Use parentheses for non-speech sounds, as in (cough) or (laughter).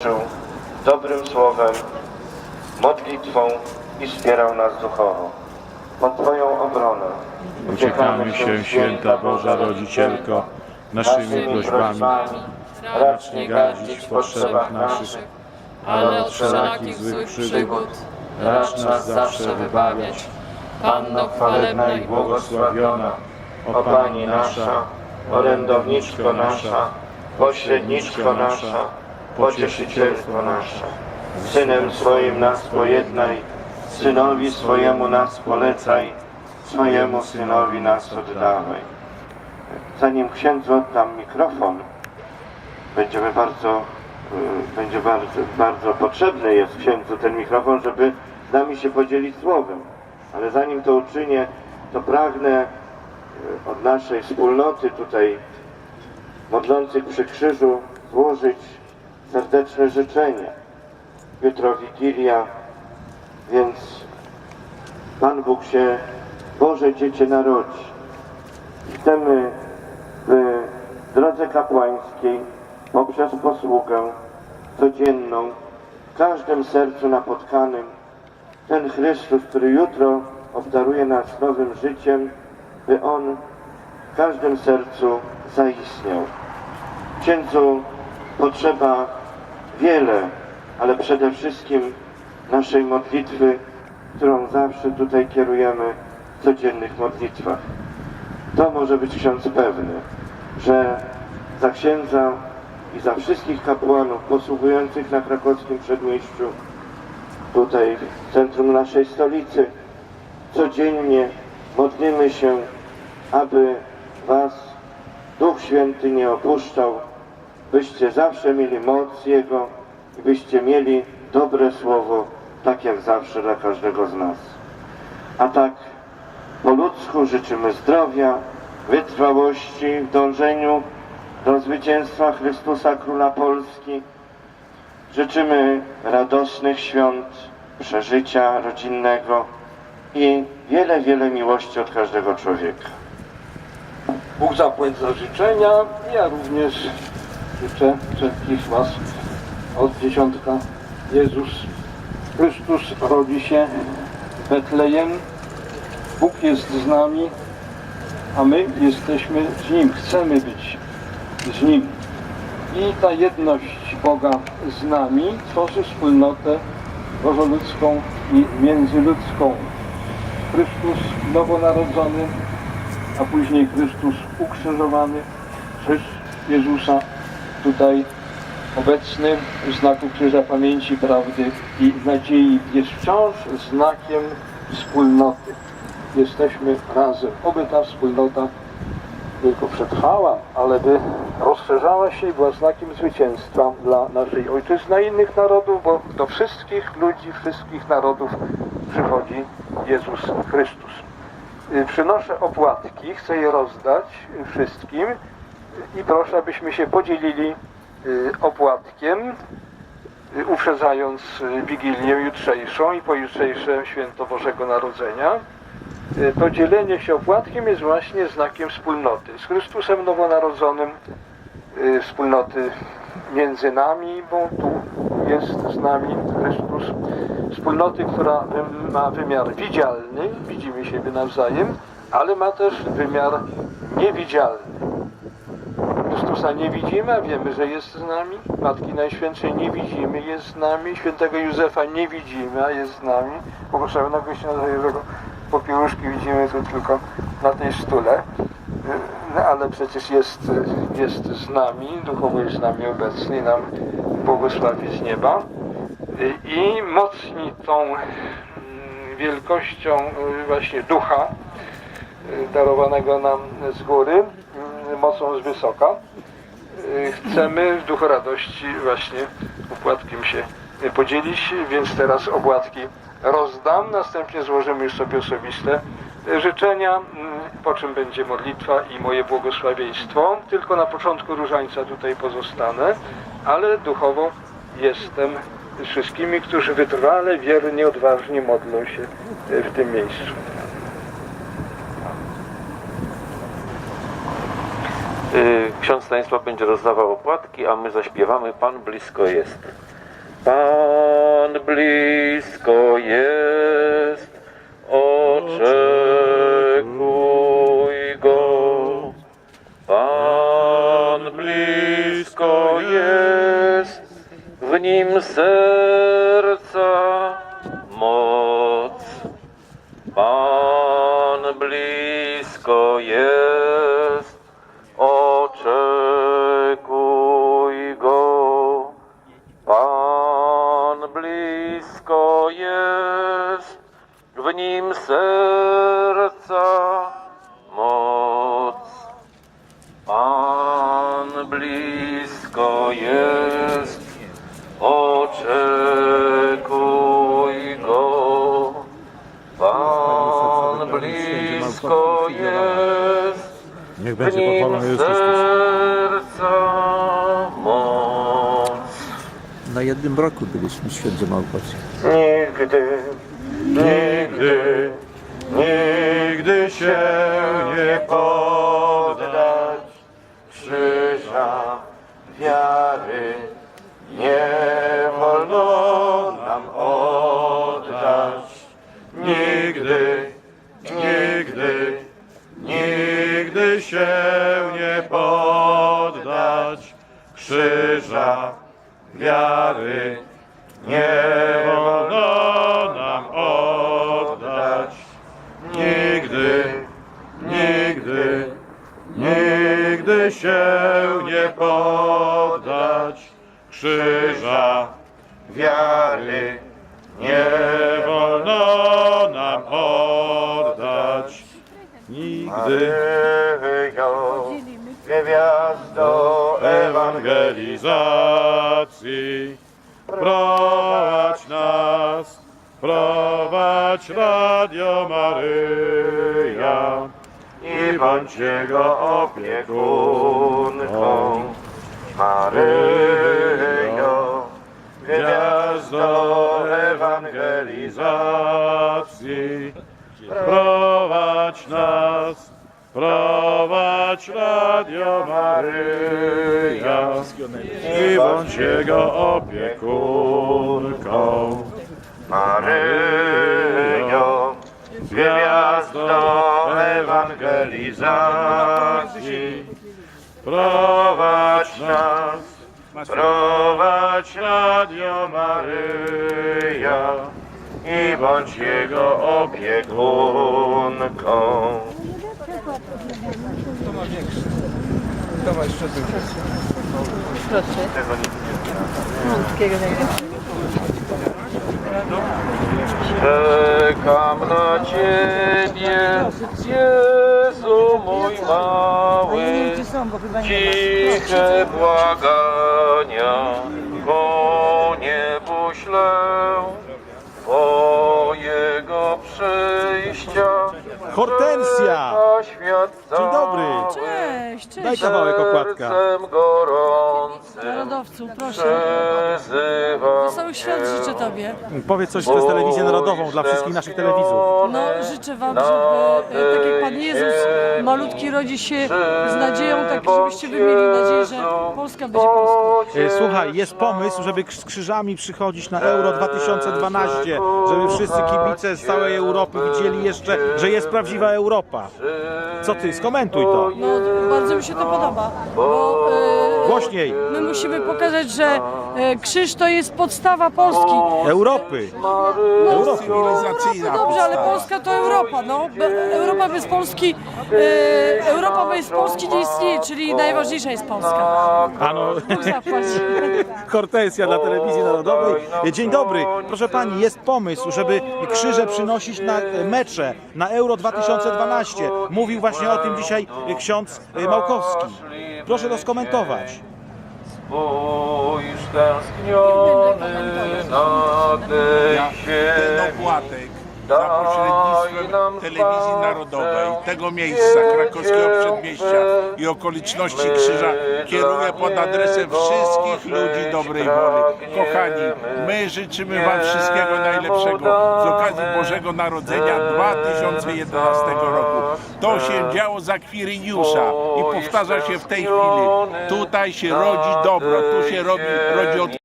uczył dobrym słowem, modlitwą i wspierał nas duchowo. Pod Twoją obronę Uciekamy się, święta Boża Rodzicielko, naszymi prośbami. racz nie gardzić w potrzebach naszych, ale od wszelakich złych przygód racz nas zawsze wybawiać. Panno chwalebna i błogosławiona, o Pani nasza, orędowniczko nasza, pośredniczko nasza, pocieszycielko nasza. Synem swoim nas pojednaj, synowi swojemu nas polecaj, swojemu synowi nas oddawaj. Zanim księdzu oddam mikrofon, będziemy bardzo, y, będzie bardzo, bardzo potrzebny jest księdzu ten mikrofon, żeby z nami się podzielić słowem. Ale zanim to uczynię, to pragnę y, od naszej wspólnoty tutaj modlących przy krzyżu złożyć serdeczne życzenia. Jutro Wigilia, więc Pan Bóg się Boże Dziecię narodzi. Chcemy w drodze kapłańskiej poprzez posługę codzienną w każdym sercu napotkanym ten Chrystus, który jutro obdaruje nas nowym życiem, by On w każdym sercu zaistniał. Księdzu potrzeba wiele, ale przede wszystkim naszej modlitwy, którą zawsze tutaj kierujemy w codziennych modlitwach. To może być ksiądz pewny, że za księdza i za wszystkich kapłanów posługujących na krakowskim przedmieściu, tutaj w centrum naszej stolicy, codziennie modlimy się, aby Was Duch Święty nie opuszczał, byście zawsze mieli moc Jego i byście mieli dobre słowo, tak jak zawsze dla każdego z nas. A tak po ludzku życzymy zdrowia, wytrwałości w dążeniu do zwycięstwa Chrystusa Króla Polski. Życzymy radosnych świąt, przeżycia rodzinnego i wiele, wiele miłości od każdego człowieka. Bóg zapłać za życzenia. Ja również życzę wszystkich Was od dziesiątka. Jezus Chrystus rodzi się w Betlejem. Bóg jest z nami, a my jesteśmy z Nim. Chcemy być z Nim. I ta jedność Boga z nami tworzy wspólnotę bożoludzką i międzyludzką. Chrystus nowonarodzony a później Chrystus ukrzyżowany, krzyż Jezusa tutaj obecny znaku Krzyża Pamięci, Prawdy i Nadziei jest wciąż znakiem wspólnoty. Jesteśmy razem. Oby ta wspólnota tylko przetrwała, ale by rozszerzała się i była znakiem zwycięstwa dla naszej ojczyzny i innych narodów, bo do wszystkich ludzi, wszystkich narodów przychodzi Jezus Chrystus. Y, Przynoszę opłatki, chcę je rozdać wszystkim i proszę, abyśmy się podzielili y, opłatkiem, y, uprzedzając y, Wigilię jutrzejszą i pojutrzejsze święto Bożego Narodzenia. To dzielenie się opłatkiem jest właśnie znakiem wspólnoty z Chrystusem Nowonarodzonym, wspólnoty między nami, bo tu jest z nami Chrystus, wspólnoty, która ma wymiar widzialny, widzimy siebie nawzajem, ale ma też wymiar niewidzialny. Chrystusa nie widzimy, a wiemy, że jest z nami. Matki Najświętszej nie widzimy, jest z nami. Świętego Józefa nie widzimy, a jest z nami. Błogosławionego Jerzego Popiełuszki widzimy tu tylko na tej stule. No, ale przecież jest, jest z nami, duchowo jest z nami obecny, nam błogosławi z nieba. I mocni tą mm, wielkością y, właśnie ducha y, darowanego nam z góry, mm, mocą z wysoka. Y, Chcemy w duchu radości właśnie opłatkiem się podzielić, więc teraz opłatki rozdam, następnie złożymy już sobie osobiste życzenia, mm, po czym będzie modlitwa i moje błogosławieństwo. Tylko na początku różańca tutaj pozostanę, ale duchowo jestem z wszystkimi, którzy wytrwale, wiernie, odważnie modlą się y, w tym miejscu. Ksiądz Stanisław będzie rozdawał opłatki, a my zaśpiewamy Pan blisko jest. Pan blisko jest, oczekuj Go. Pan blisko jest, w Nim serca moc. Pan blisko jest, oczekuj Go. Pan blisko jest, Niech w będzie nim pochwalony Jezus Chrystus. serca moc. Na jednym roku byliśmy w święcie. Nigdy, nigdy, nigdy się krzyża wiary. nie wolno nam oddać. Nigdy. Gwiazdo ewangelizacji. Prowadź nas, prowadź Radio Maryja i bądź Jego opiekunką. Jego opiekunką. Maryjo, gwiazdo ewangelizacji. Prowadź nas, prowadź Radio Maryja i bądź Jego opiekunką. Czekam na Ciebie, Jezu mój mały, ciche błagania ku niebu ślę, Twojego przyjścia. Hortensja! Dzień dobry. Cześć, cześć. Daj kawałek opłatka. Sercem gorącym Narodowcu, proszę. świąt Cię. życzę Tobie. Powiedz coś przez telewizję narodową dla wszystkich naszych telewizów. No, życzę Wam, żeby, e, tak jak Pan Jezus malutki rodzi się z nadzieją, tak żebyście wy mieli nadzieję, że Polska będzie Polską. E, Słuchaj, jest pomysł, żeby krz- z krzyżami przychodzić na Euro 2012, żeby wszyscy kibice z całej Europy widzieli jeszcze, że jest prawdziwa Europa. Co ty, skomentuj to. No, bardzo mi się to podoba, bo e, Głośniej. my musimy pokazać, że e, krzyż to jest podstawa Polski. Europy. No, Europy. No dobrze, ale Polska to Europa, no. Be- Europa bez Polski, e, Europa bez Polski nie istnieje, czyli najważniejsza jest Polska. A no, Bóg zapłać. (laughs) hortensja dla telewizji narodowej. Dzień dobry. Proszę pani, jest pomysł, żeby krzyże przynosić na e, mecze na Euro 2012. Mówił właśnie o tym dzisiaj e, ksiądz e, Małkowski. Proszę to skomentować. Spójrz tęskniony na tej ziemi. Za pośrednictwem telewizji narodowej tego miejsca, krakowskiego przedmieścia i okoliczności krzyża kieruję pod adresem wszystkich ludzi dobrej woli. Kochani, my życzymy Wam wszystkiego najlepszego z okazji Bożego Narodzenia 2011 roku. To się działo za Kwiriniusza i powtarza się w tej chwili. Tutaj się rodzi dobro, tu się robi, rodzi od